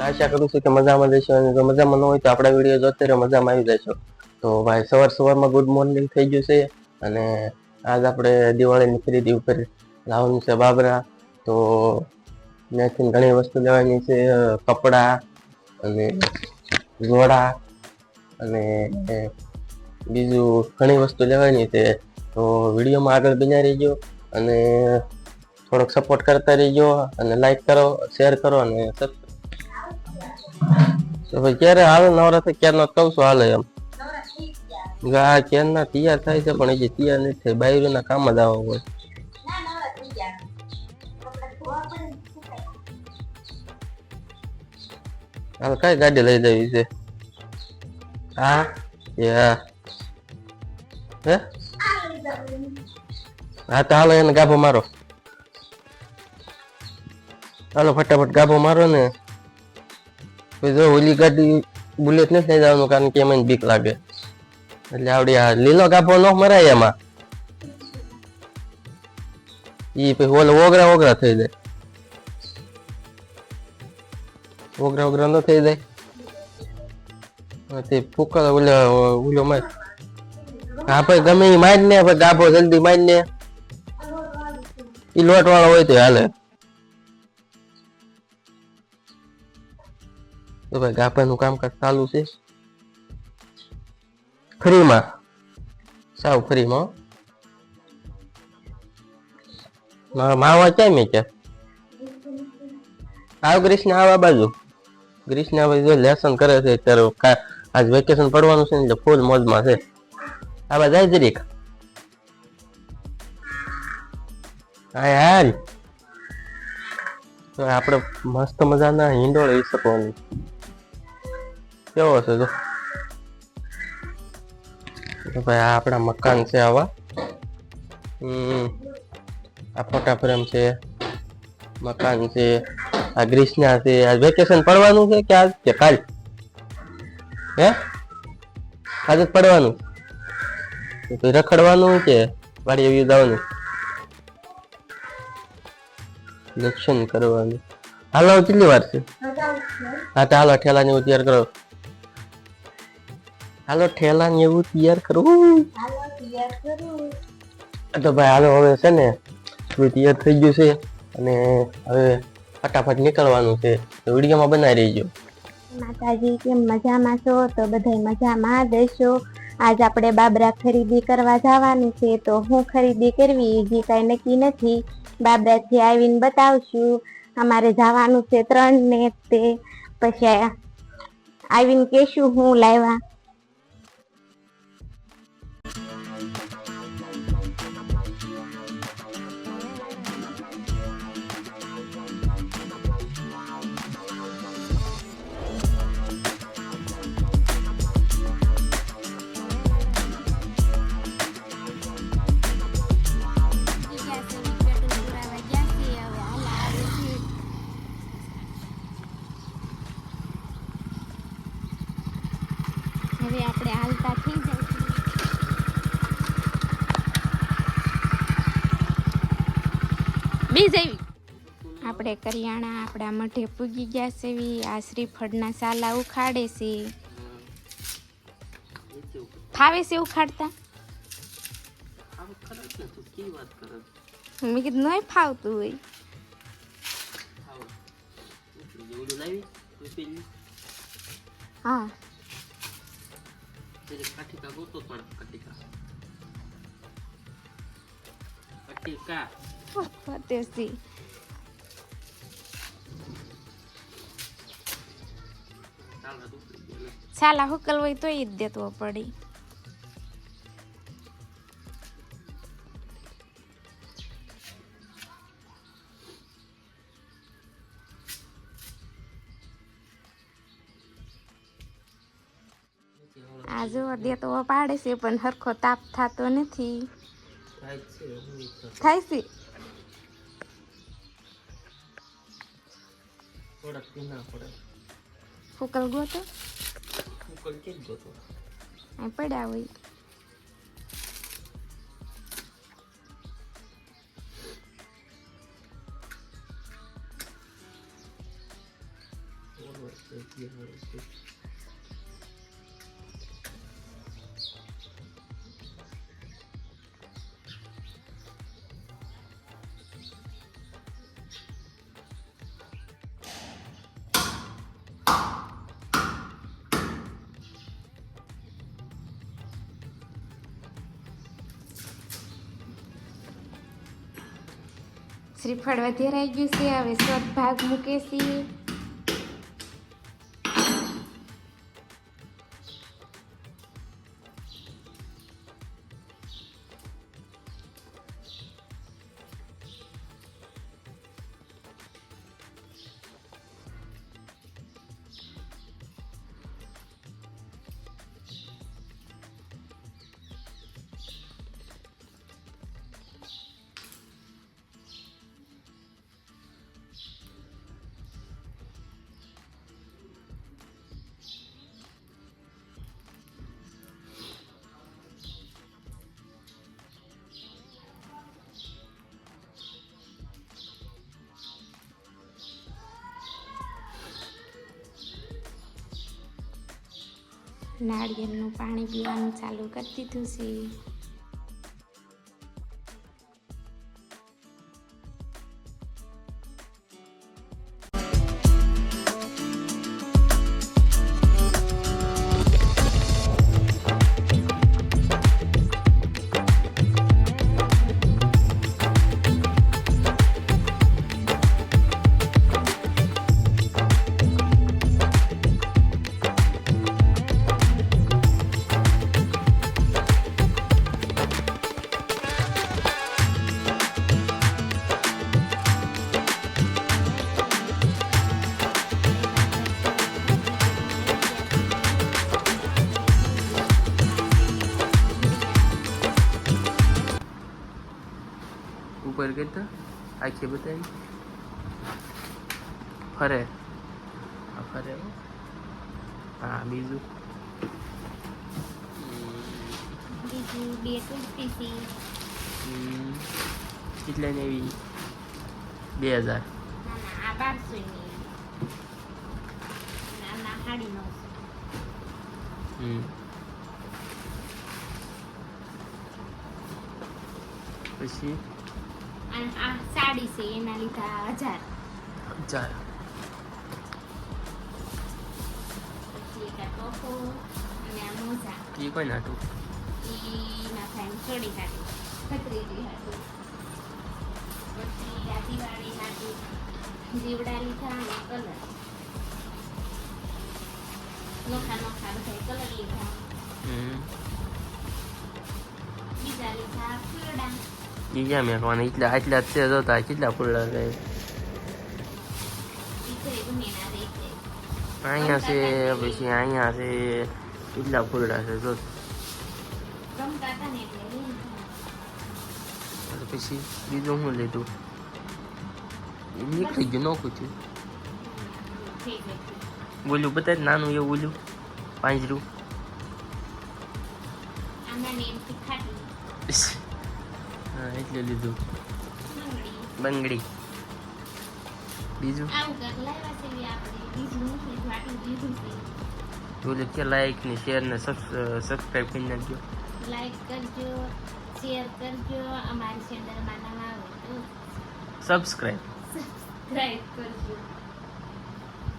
આશા કરું છું કે મજામાં જશો અને જો મજામાં ન હોય તો આપણા વીડિયો જોતે રહો મજામાં આવી જશો. તો ભાઈ, સવાર સવારમાં ગુડ મોર્નિંગ થઈ ગયું છે અને આજ આપણે દિવાળીની ખરીદી ઉપર લાવવાનું છે બાબરા. તો ત્યાંથી ઘણી વસ્તુ લેવાની છે કપડાં અને ઘોડા અને બીજું ઘણી વસ્તુ લેવાની છે. તો વિડીયોમાં આગળ બન્યા રહીજો અને થોડોક સપોર્ટ કરતા રહેજો અને લાઈક કરો શેર કરો અને subscribe તો ભાઈ ક્યારે હાલ નવરાત્રી ક્યારનો જ કહું છું હાલે એમ આ ક્યારના તૈયાર થાય છે પણ હજી તૈયાર નથી થાય બાયરુના કામ જ આવા હોય હાલ કઈ ગાડી લઈ જવી છે હા યા હે હા તો હાલો એને ગાભો મારો હાલો ફટાફટ ગાભો મારો ને પછી જો ઓલી ગાડી બુલેટ નથી લઈ જવાનું કારણ કે એમાં બીક લાગે. એટલે આવડી આ લીલો ગાભો ન મરાય એમાં. ઈ પછી ઓલો ઓગરા ઓગરા થઈ જાય. ઓગરા ઓગરા ન થઈ જાય. તે ફૂકર ઓલો ઓલો માર. હા ભાઈ ગમે ઈ માર ને ગાભો જલ્દી માર ને ઈ લોટ વાળો હોય તો હાલે. તો ભાઈ ગાભાનું કામકાજ ચાલુ છે. ફ્રીમાં? સાવ ફ્રીમાં માવા ક્યાં મેં આવ ગ્રીષ્ણ આવા બાજુ. ગ્રીષ્ણ હવે બાજુ લેસન કરે છે અત્યારે આજ વેકેશન પડવાનું છે ને એટલે ફૂલ મોજમાં છે. આવા જાય જરીક હા હાલ. આપણે મસ્ત મજાના હિંડોળ લઈ શકવાનું કેવો છે જો? ભાઈ આ આપણા મકાન છે આવા. આ ફોટા ફ્રેમ છે, મકાન છે, આ ગ્રીષ્ણા છે, આ વેકેશન પડવાનું છે કે આજ કે કાલ? હે? આજે પડવાનું? પછી રખડવાનું કે વાડી એવી જવાનું? દર્શન કરવાનું. હાલો, કેટલી વાર છે? હા, તો હાલો ઠેલા ને એવું તૈયાર કરો. હાલો ઠેલા ને એવું તૈયાર કરવું તો ભાઈ હાલો હવે છે ને બધું તૈયાર થઈ ગયું છે અને હવે ફટાફટ નીકળવાનું છે. તો વિડીયોમાં બનાવી રહીજો. માતાજી કેમ મજામાં છો? તો બધાય મજામાં દેશો આજ આપણે બાબરા ખરીદી કરવા જવાનું છે તો હું ખરીદી કરવી હજી કાંઈ નક્કી નથી. બાબરાથી આવીને બતાવશું. અમારે જવાનું છે ત્રણ ને તે. પછી આવીને કહેશું હું લાવ્યા. બી જવી આપણે કરિયાણા આપણા મઢે પૂગી ગયા સેવી આ શ્રીફળના સાલા ઉખાડે છે. ફાવે છે ઉખાડતા? મેં કીધું નહીં ફાવતું હોય. હા. ફતેસી સાલા હુકલ હોય તો જ દેતો પડી આ જો દેતો પાડે છે પણ હરખો તાપ થતો નથી થાય છે થોડાક પીના પડે. ફૂકલ ગોતો. ઉકલ કે ગોતો? અહીં પડ્યા હોય. શ્રીફળ વધેરાઈ ગયું છે. હવે સ્વત ભાગ મૂકે છે. નાળિયેરનું પાણી પીવાનું ચાલુ કરી દીધું છે. કરતા આખી બતાવી ફરે ફરે હા બીજું બે કુર્તી છે હમ, કેટલાની એવી બે હજાર ના ના ની ના ના હમ. પછી અને આ સાડી છે એના લીધા હજાર. ચાર પછી એક ટોપો અને આ મોજા. એ કોઈ નાટું? ઈ ના થાય ચોડી ખતરીજી હાટું. પછી આ દિવાળી હાટું જીવડા લીધા અને કલર. નોખા નોખા બધા કલર લીધા. બીજા લીધા ફૂલડા. ક્યાં મેકવાના એટલા આટલા જ છે કેટલા ફૂલડા છે તો છે અહીંયા છે પછી અહીંયા છે કેટલા ફૂલડા છે જો હતા પછી બીજું શું લીધું નીકળી ગયું નોખું થઈ ગયું બોલ્યું નાનું એવું બોલ્યું પાંજરું હા એટલે લીધું. બંગડી. બીજું? તું કે લાઈક ને શેર ને સબસ્ક્રાઈબ કરી નાખજો. લાઈક કરજો શેર કરજો અમારી ચેનલમાં નવા આવે તો. સબસ્ક્રાઈબ સબસ્ક્રાઈબ કરજો.